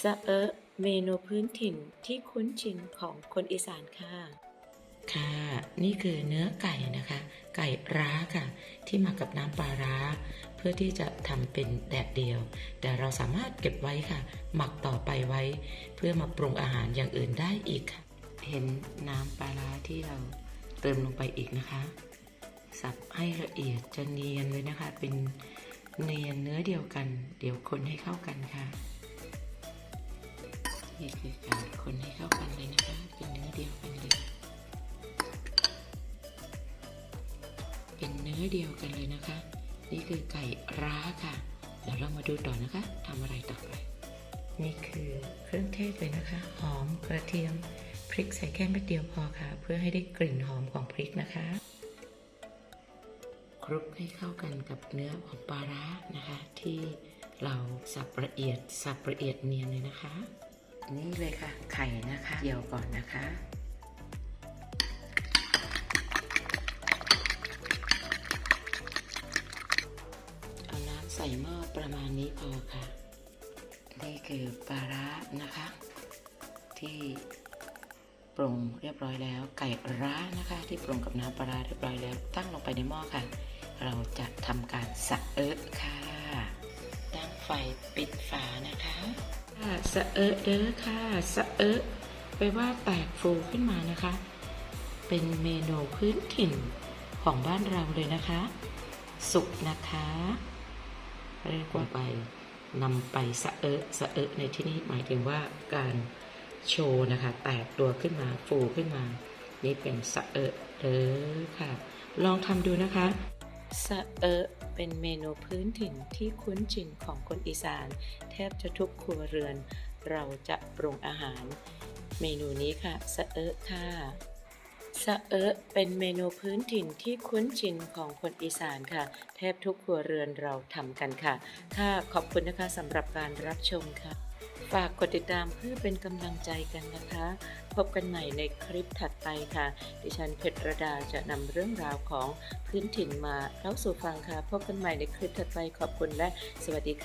สะเอะเมนูพื้นถิ่นที่คุ้นชินของคนอีสานค่ะ ค่ะ นี่คือเนื้อไก่นะคะ ไก่ร้าค่ะ ที่มากับน้ำปลาร้า เพื่อที่จะทำเป็นแดดเดียว แต่เราสามารถเก็บไว้ค่ะ หมักต่อไปไว้ เพื่อมาปรุงอาหารอย่างอื่นได้อีกค่ะ เห็นน้ำปลาร้าที่เราเติมลงไปอีกนะคะ สับให้ละเอียดจะเนียนเลยนะคะ เป็นเนียนเนื้อเดียวกัน เดี๋ยวคนให้เข้ากันค่ะ นี่คือการคนให้เข้ากันเลยนะคะ เป็นเนื้อเดียวกันเลย เป็นเนื้อเดียวกันเลยนะคะ นี่คือไก่ร้าค่ะ เดี๋ยวเรามาดูต่อนะคะทำอะไรต่อไปนี่คือเครื่องเทศเลยนะคะ หอมกระเทียมพริกใส่แค่เม็ดเดียวพอค่ะ เพื่อให้ได้กลิ่นหอมของพริกนะคะคลุกให้เข้ากันกับเนื้อของปลาร้านะคะ ที่เราสับละเอียดสับละเอียดเนียนเลยนะคะ นี่เลยค่ะ ไข่นะคะเกี่ยวก่อนนะคะเอาน้ำใส่หม้อประมาณนี้พอค่ะ นี่คือปลาร้านะคะ ที่ปรุงเรียบร้อยแล้ว ไก่ร้านะคะ ที่ปรุงกับน้ำปลาร้าเรียบร้อยแล้ว ตั้งลงไปในหม้อค่ะ เราจะทำการสะเอะค่ะตั้งไฟปิดฝานะคะ ค่ะสะเอะเด้อค่ะสะเอะไปว่าแตกฟูขึ้นมานะคะ เป็นเมนูพื้นถิ่นของบ้านเราเลยนะคะ สุกนะคะ เรียกว่าไปนำไปสะเอะสะเอะในที่นี้หมายถึงว่าการโชว์นะคะ แตกตัวขึ้นมาฟูขึ้นมา นี่เป็นสะเอะเด้อค่ะ ลองทำดูนะคะ สะเอะเป็นเมนูพื้นถิ่นที่คุ้นชินของคนอีสาน แทบจะทุกครัวเรือน เราจะปรุงอาหาร เมนูนี้ค่ะ สะเอะค่ะ สะเอะเป็นเมนูพื้นถิ่นที่คุ้นชินของคนอีสานค่ะ แทบทุกครัวเรือนเราทำกันค่ะ ค่ะ ขอบคุณนะคะสำหรับการรับชมค่ะ ฝากกดติดตามเพื่อเป็นกำลังใจกันนะคะ พบกันใหม่ในคลิปถัดไปค่ะ ดิฉันเพชรระดาจะนำเรื่องราวของพื้นถิ่นมาเล่าสู่ฟังค่ะ พบกันใหม่ในคลิปถัดไปขอบคุณและสวัสดีค่ะ